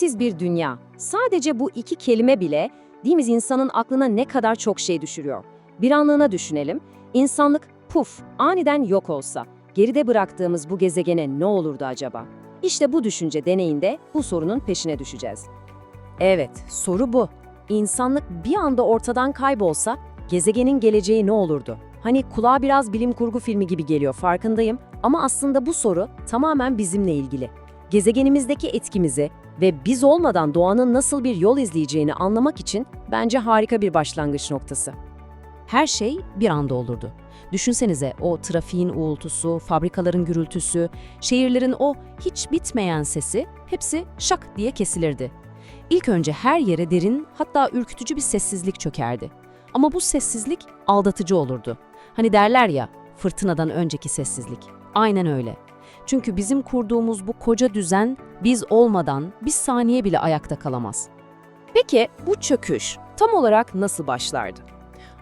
Bizsiz bir dünya. Sadece bu iki kelime bile mi insanın aklına ne kadar çok şey düşürüyor. Bir anlığına düşünelim. İnsanlık puf aniden yok olsa geride bıraktığımız bu gezegene ne olurdu acaba? İşte bu düşünce deneyinde bu sorunun peşine düşeceğiz. Evet, soru bu. İnsanlık bir anda ortadan kaybolsa gezegenin geleceği ne olurdu? Hani kulağa biraz bilim kurgu filmi gibi geliyor farkındayım ama aslında bu soru tamamen bizimle ilgili. Gezegenimizdeki etkimizi ve biz olmadan doğanın nasıl bir yol izleyeceğini anlamak için bence harika bir başlangıç noktası. Her şey bir anda olurdu. Düşünsenize o trafiğin uğultusu, fabrikaların gürültüsü, şehirlerin o hiç bitmeyen sesi hepsi şak diye kesilirdi. İlk önce her yere derin hatta ürkütücü bir sessizlik çökerdi. Ama bu sessizlik aldatıcı olurdu. Hani derler ya fırtınadan önceki sessizlik. Aynen öyle. Çünkü bizim kurduğumuz bu koca düzen biz olmadan bir saniye bile ayakta kalamaz. Peki bu çöküş tam olarak nasıl başlardı?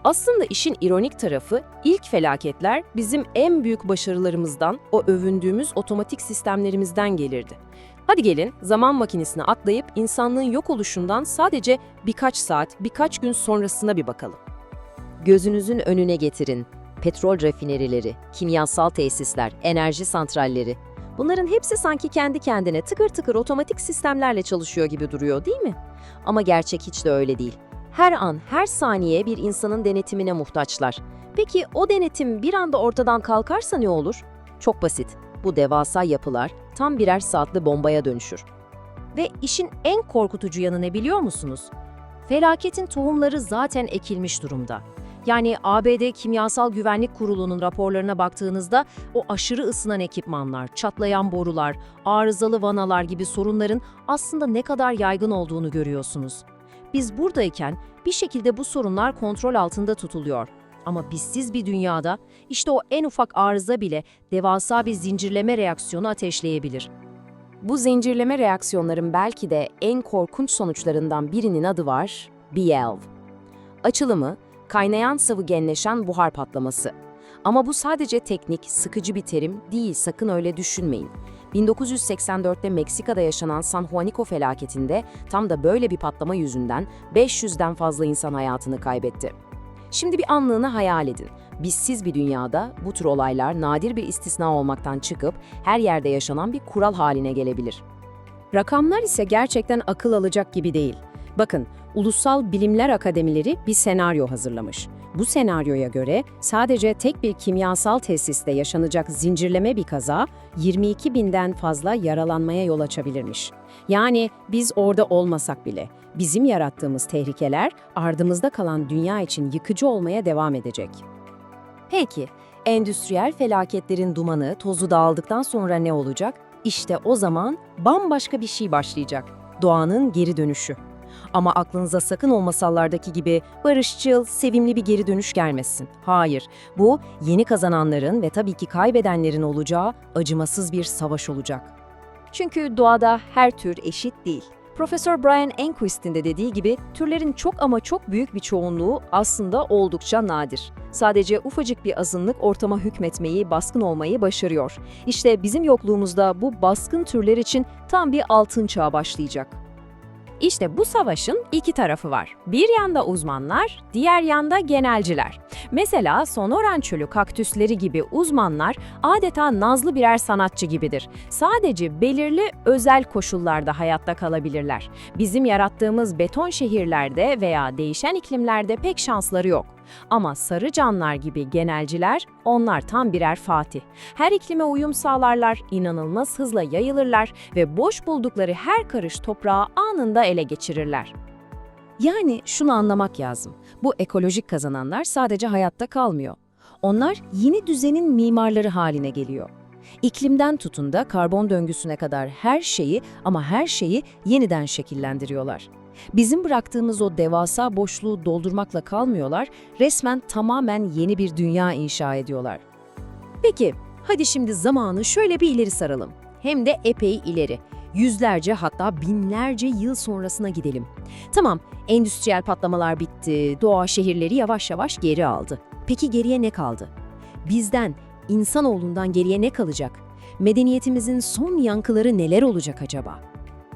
Aslında işin ironik tarafı ilk felaketler bizim en büyük başarılarımızdan, o övündüğümüz otomatik sistemlerimizden gelirdi. Hadi gelin zaman makinesine atlayıp insanlığın yok oluşundan sadece birkaç saat, birkaç gün sonrasına bir bakalım. Gözünüzün önüne getirin. Petrol rafinerileri, kimyasal tesisler, enerji santralleri. Bunların hepsi sanki kendi kendine tıkır tıkır otomatik sistemlerle çalışıyor gibi duruyor değil mi? Ama gerçek hiç de öyle değil. Her an, her saniye bir insanın denetimine muhtaçlar. Peki o denetim bir anda ortadan kalkarsa ne olur? Çok basit. Bu devasa yapılar tam birer saatli bombaya dönüşür. Ve işin en korkutucu yanı ne biliyor musunuz? Felaketin tohumları zaten ekilmiş durumda. Yani ABD Kimyasal Güvenlik Kurulu'nun raporlarına baktığınızda o aşırı ısınan ekipmanlar, çatlayan borular, arızalı vanalar gibi sorunların aslında ne kadar yaygın olduğunu görüyorsunuz. Biz buradayken bir şekilde bu sorunlar kontrol altında tutuluyor. Ama bizsiz bir dünyada işte o en ufak arıza bile devasa bir zincirleme reaksiyonu ateşleyebilir. Bu zincirleme reaksiyonların belki de en korkunç sonuçlarından birinin adı var, BLV. Açılımı, kaynayan sıvı genleşen buhar patlaması. Ama bu sadece teknik, sıkıcı bir terim değil, sakın öyle düşünmeyin. 1984'te Meksika'da yaşanan San Juanico felaketinde tam da böyle bir patlama yüzünden 500'den fazla insan hayatını kaybetti. Şimdi bir anlığına hayal edin. Bizsiz bir dünyada bu tür olaylar nadir bir istisna olmaktan çıkıp her yerde yaşanan bir kural haline gelebilir. Rakamlar ise gerçekten akıl alacak gibi değil. Bakın, Ulusal Bilimler Akademileri bir senaryo hazırlamış. Bu senaryoya göre sadece tek bir kimyasal tesiste yaşanacak zincirleme bir kaza 22 binden fazla yaralanmaya yol açabilirmiş. Yani biz orada olmasak bile bizim yarattığımız tehlikeler ardımızda kalan dünya için yıkıcı olmaya devam edecek. Peki, endüstriyel felaketlerin dumanı, tozu dağıldıktan sonra ne olacak? İşte o zaman bambaşka bir şey başlayacak. Doğanın geri dönüşü. Ama aklınıza sakın o masallardaki gibi barışçıl, sevimli bir geri dönüş gelmesin. Hayır, bu yeni kazananların ve tabii ki kaybedenlerin olacağı acımasız bir savaş olacak. Çünkü doğada her tür eşit değil. Profesör Brian Enquist'in de dediği gibi türlerin çok ama çok büyük bir çoğunluğu aslında oldukça nadir. Sadece ufacık bir azınlık ortama hükmetmeyi, baskın olmayı başarıyor. İşte bizim yokluğumuzda bu baskın türler için tam bir altın çağ başlayacak. İşte bu savaşın iki tarafı var. Bir yanda uzmanlar, diğer yanda genelciler. Mesela Sonoran çölü kaktüsleri gibi uzmanlar adeta nazlı birer sanatçı gibidir. Sadece belirli özel koşullarda hayatta kalabilirler. Bizim yarattığımız beton şehirlerde veya değişen iklimlerde pek şansları yok. Ama sarı canlar gibi genelciler, onlar tam birer fatih. Her iklime uyum sağlarlar, inanılmaz hızla yayılırlar ve boş buldukları her karış toprağı anında ele geçirirler. Yani şunu anlamak lazım. Bu ekolojik kazananlar sadece hayatta kalmıyor. Onlar yeni düzenin mimarları haline geliyor. İklimden tutun da karbon döngüsüne kadar her şeyi ama her şeyi yeniden şekillendiriyorlar. Bizim bıraktığımız o devasa boşluğu doldurmakla kalmıyorlar, resmen tamamen yeni bir dünya inşa ediyorlar. Peki, hadi şimdi zamanı şöyle bir ileri saralım. Hem de epey ileri. Yüzlerce hatta binlerce yıl sonrasına gidelim. Tamam, endüstriyel patlamalar bitti, doğa şehirleri yavaş yavaş geri aldı. Peki geriye ne kaldı? Bizden, insanoğlundan geriye ne kalacak? Medeniyetimizin son yankıları neler olacak acaba?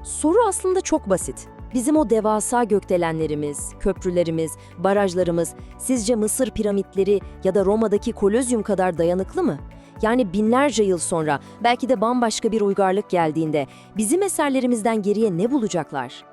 Soru aslında çok basit. Bizim o devasa gökdelenlerimiz, köprülerimiz, barajlarımız sizce Mısır piramitleri ya da Roma'daki Kolezyum kadar dayanıklı mı? Yani binlerce yıl sonra belki de bambaşka bir uygarlık geldiğinde bizim eserlerimizden geriye ne bulacaklar?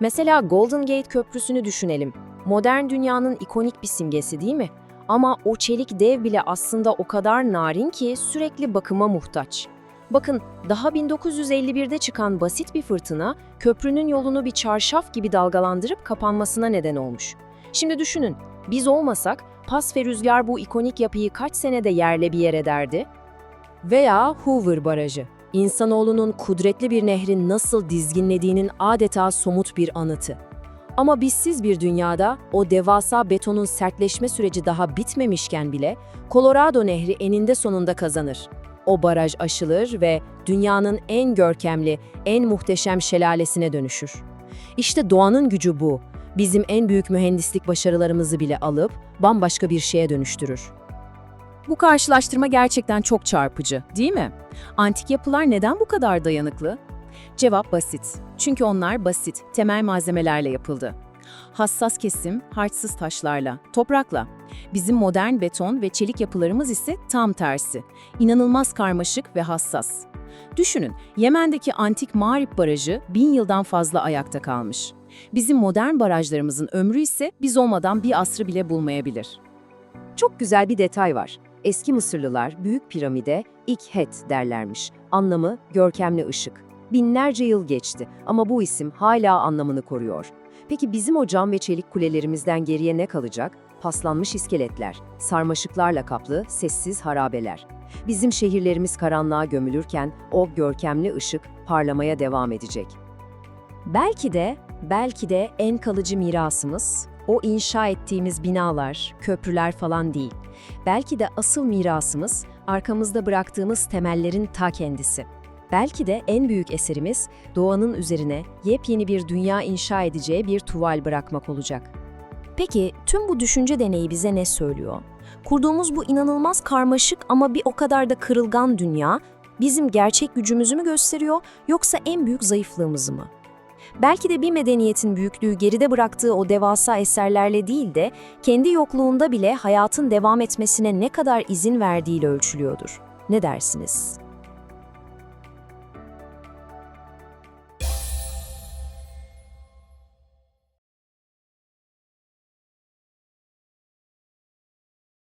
Mesela Golden Gate Köprüsü'nü düşünelim. Modern dünyanın ikonik bir simgesi değil mi? Ama o çelik dev bile aslında o kadar narin ki sürekli bakıma muhtaç. Bakın, daha 1951'de çıkan basit bir fırtına, köprünün yolunu bir çarşaf gibi dalgalandırıp kapanmasına neden olmuş. Şimdi düşünün, biz olmasak pas ve rüzgar bu ikonik yapıyı kaç senede yerle bir yer ederdi? Veya Hoover Barajı. İnsanoğlunun kudretli bir nehrin nasıl dizginlediğinin adeta somut bir anıtı. Ama bizsiz bir dünyada o devasa betonun sertleşme süreci daha bitmemişken bile Colorado Nehri eninde sonunda kazanır. O baraj aşılır ve dünyanın en görkemli, en muhteşem şelalesine dönüşür. İşte doğanın gücü bu. Bizim en büyük mühendislik başarılarımızı bile alıp bambaşka bir şeye dönüştürür. Bu karşılaştırma gerçekten çok çarpıcı, değil mi? Antik yapılar neden bu kadar dayanıklı? Cevap basit. Çünkü onlar basit, temel malzemelerle yapıldı. Hassas kesim, harçsız taşlarla, toprakla. Bizim modern beton ve çelik yapılarımız ise tam tersi. İnanılmaz karmaşık ve hassas. Düşünün, Yemen'deki antik Mağrip Barajı bin yıldan fazla ayakta kalmış. Bizim modern barajlarımızın ömrü ise biz olmadan bir asrı bile bulmayabilir. Çok güzel bir detay var. Eski Mısırlılar Büyük Piramide İkhet derlermiş. Anlamı görkemli ışık. Binlerce yıl geçti ama bu isim hala anlamını koruyor. Peki bizim o cam ve çelik kulelerimizden geriye ne kalacak? Paslanmış iskeletler, sarmaşıklarla kaplı sessiz harabeler. Bizim şehirlerimiz karanlığa gömülürken o görkemli ışık parlamaya devam edecek. Belki de, belki de en kalıcı mirasımız o inşa ettiğimiz binalar, köprüler falan değil. Belki de asıl mirasımız arkamızda bıraktığımız temellerin ta kendisi. Belki de en büyük eserimiz doğanın üzerine yepyeni bir dünya inşa edeceği bir tuval bırakmak olacak. Peki tüm bu düşünce deneyi bize ne söylüyor? Kurduğumuz bu inanılmaz karmaşık ama bir o kadar da kırılgan dünya bizim gerçek gücümüzü mü gösteriyor yoksa en büyük zayıflığımızı mı? Belki de bir medeniyetin büyüklüğü geride bıraktığı o devasa eserlerle değil de kendi yokluğunda bile hayatın devam etmesine ne kadar izin verdiğiyle ölçülüyordur. Ne dersiniz?